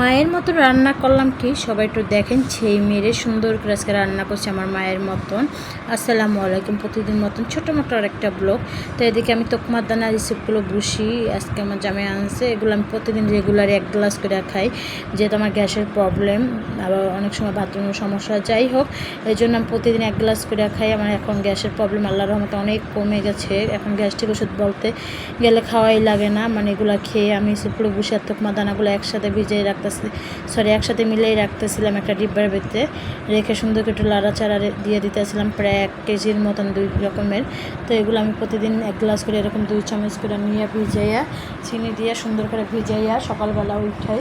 মায়ের মতো রান্না করলাম কি? সবাই একটু দেখেন, সেই মেরে সুন্দর করে আজকে রান্না করছে আমার মায়ের মতন। আসসালামু আলাইকুম, প্রতিদিন মতন ছোটো মোটো একটা ব্লগ। তো এদিকে আমি তোকমার দানা রিসিপ্টগুলো বসি আজকে আমার জামাই আনছে। এগুলো আমি প্রতিদিন রেগুলার এক গ্লাস করে খাই, যেহেতু আমার গ্যাসের প্রবলেম আবার অনেক সময় বাথরুমের সমস্যা। যাই হোক, এই জন্য আমি প্রতিদিন এক গ্লাস করে খাই। আমার এখন গ্যাসের প্রবলেম আল্লাহ রহমতে অনেক কমে গেছে। এখন গ্যাস্ট্রিক ওষুধ বলতে গেলে খাওয়াই লাগে না। মানে এগুলো খেয়ে আমি সিপুরে বসে আর তোকমা দানাগুলো একসাথে ভিজিয়ে রাখতেছি। সরি একসাথে মিলেই রাখতেছিলাম একটা ডিব্বার ভিতরে। রেখে সুন্দর করে একটু লাড়াচাড়া দিয়ে দিতেছিলাম প্রায় এক কেজির মতন দুই রকমের। তো এগুলো আমি প্রতিদিন এক গ্লাস করে এরকম দুই চামচ করে নিয়ে ভিজাইয়া, চিনি দিয়ে সুন্দর করে ভিজাইয়া সকালবেলা উঠাই।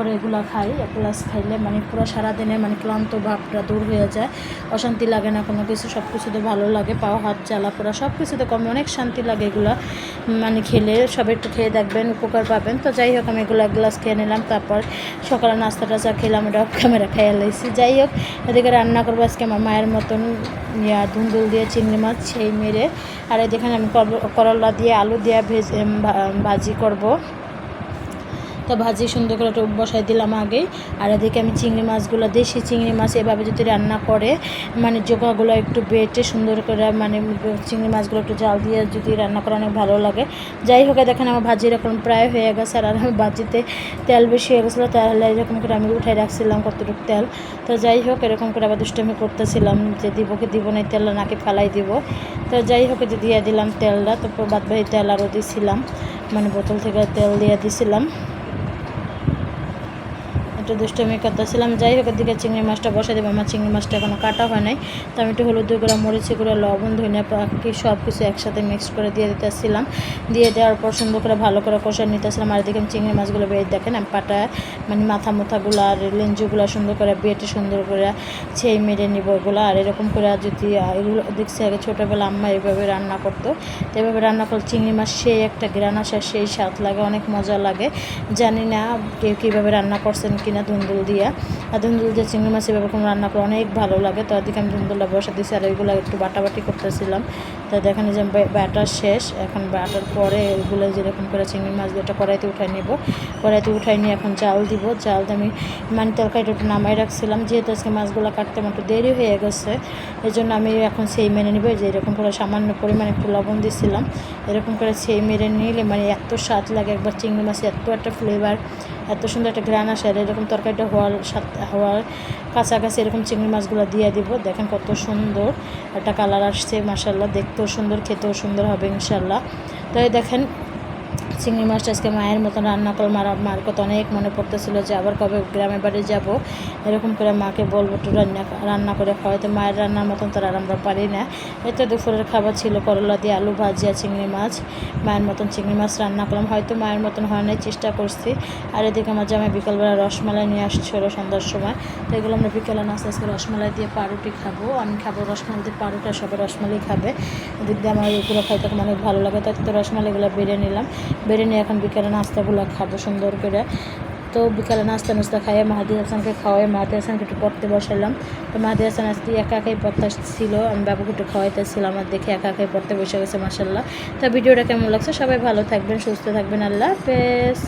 পরে এগুলো খাই এক গ্লাস খাইলে মানে পুরো সারাদিনে মানে ক্লান্ত ভাবটা দূর হয়ে যায়। অশান্তি লাগে না, কোনো কিছু সব কিছুতে ভালো লাগে, পাও, হাত, জ্বালা পোড়া সব কিছুতে কমে অনেক শান্তি লাগে এগুলো। মানে খেলে সব একটু খেয়ে দেখবেন, উপকার পাবেন। তো যাই হোক, আমি এগুলো এক গ্লাস খেয়ে নিলাম, তারপর সকালে নাস্তা টাস্তা খেলাম এটা ক্যামেরা খেয়ে লাইছি যাই হোক, এদিকে রান্না করব আজকে আমার মায়ের মতন, ইয়া ধুন্দুল দিয়ে চিংড়ি মাছ, সেই মেরে। আর এদিকে আমি করলা দিয়ে আলু দিয়ে ভেজ ভাজি করব। তো ভাজি সুন্দর করে একটু বসাই দিলাম আগে। আর এদিকে আমি চিংড়ি মাছগুলো দেশি চিংড়ি মাছ এভাবে যদি রান্না করে মানে জোগাগুলো একটু বেটে সুন্দর করে মানে চিংড়ি মাছগুলো একটু জাল দিয়ে যদি রান্না করে অনেক ভালো লাগে। যাই হোক দেখেন আমার ভাজি এরকম প্রায় হয়ে গেছে আর আমি ভাজিতে তেল বেশি হয়ে গেছিল, তাহলে এরকম করে আমি উঠাই রাখছিলাম কতটুকু তেল। তো যাই হোক, এরকম করে আবার দুষ্টামি করতেছিলাম যে দিব কি দিব না তেলটা নাকি ফেলাই দিব। তো যাই হোক যে দিয়ে দিলাম তেলটা, তারপর বাদ তেল আরও দিছিলাম মানে বোতল থেকে তেল দিয়ে দিছিলাম। একটু দুষ্টমি করতেছিলাম। যাই হোক দিকে চিংড়ি মাছটা বসে দেবো। আমার চিংড়ি মাছটা এখনও কাটা হয় নাই। তো আমি একটু হলুদ করে মরিচি করে লবণ, ধনিয়া পাখি সব কিছু একসাথে মিক্স করে দিয়ে দিতেছিলাম। দিয়ে দেওয়ার পর সুন্দর করে ভালো করে কষা নিতেছিলাম। আর এদিকে চিংড়ি মাছগুলো বের, দেখেন আমি পাটায় মানে মাথা মুথাগুলো আর লেঞ্জুগুলো সুন্দর করে বেটে সুন্দর করে ছেই মেরে নিব ওগুলো। আর এরকম করে যদি এগুলো দেখছি আগে ছোটোবেলা আম্মা এইভাবে রান্না করতো। তো এভাবে রান্না করলে চিংড়ি মাছ সেই একটা গ্রান আসে সেই স্বাদ লাগে, অনেক মজা লাগে। জানি না কেউ কীভাবে রান্না করছেন কিনা ধুন্দুল দিয়ে। আর ধুন্দুল দিয়ে চিংড়ি মাছ কোনো রান্না করে অনেক ভালো লাগে। তো ওদিকে আমি ধুন্দুলটা বসে দিয়েছি আর ওইগুলো একটু বাটাবাটি করতেছিলাম। তো দেখেন যে ব্যাটার শেষ। এখন ব্যাটার পরে এগুলো যেরকম করে চিংড়ি মাছ দিয়ে কড়াইতে উঠাই নেব। কড়াইতে উঠাই নিয়ে এখন জাল দিব। দিয়ে আমি মানে তরকারিটা একটু নামাই রাখছিলাম। যেহেতু আজকে মাছগুলো কাটতে আমার একটু দেরি হয়ে গেছে এই জন্য আমি এখন সেই মেনে নিব। যে এরকম করে সামান্য পরিমাণে একটু লবণ দিছিলাম। এরকম করে সেই মেরে নিলে মানে এত স্বাদ লাগে একবার চিংড়ি মাছে এত একটা ফ্লেভার এত সুন্দর একটা ঘ্রাণ আসে আর এরকম তরকারিটা হওয়ার হওয়ার কাছাকাছি এরকম চিংড়ি মাছগুলো দিয়ে দিব। দেখেন কত সুন্দর একটা কালার আসছে মাসাল্লাহ দেখতেও সুন্দর, খেতেও সুন্দর হবে ইনশাল্লাহ তাই দেখেন চিংড়ি মাছটা আজকে মায়ের মতন রান্না করে মার মার কথা অনেক মনে পড়তেছিল যে আবার কবে গ্রামে বাড়ি যাব। এরকম করে মাকে বলব, একটু রান্না রান্না করে খাওয়াইতে মায়ের রান্নার মতন তার আর আমরা পারি না। এই তো দুপুরের খাবার ছিল করলা দিয়ে আলু ভাজি আর চিংড়ি মাছ। মায়ের মতন চিংড়ি মাছ রান্না করলাম। হয়তো মায়ের মতন নাই, চেষ্টা করছি। আর এদিকে আমার জামাই বিকালবেলা রসমালাই নিয়ে আসছিল সন্ধ্যার সময়। তো এগুলো আমরা বিকেলে নাস্তা আজকে রসমালাই দিয়ে পাউরুটি খাব। আমি খাব রসমালাই দিয়ে পাউরুটি আর সবাই রসমালাই খাবে। দিয়ে আমার এগুলো খাইতে অনেক ভালো লাগে, তাই তো রসমালাইগুলো বেড়ে নিলাম। বেড়ে নিয়ে এখন বিকেলে নাস্তাগুলো খাব সুন্দর করে। তো বিকালে নাস্তা নাস্তা খাইয়ে মাহাদি হাসানকে খাওয়াই, মাহাদি হাসানকে একটু পড়তে বসালাম তো মাহাদি হাসান আজকে একা একাই পড়তে ছিল আমি বাবুকে একটু খাওয়াইতেছিলাম আর দেখে একা একাই পড়তে বসে গেছে মাসাল্লাহ তো ভিডিওটা কেমন লাগছে? সবাই ভালো থাকবেন, সুস্থ থাকবেন, আল্লাহ হাফেজ।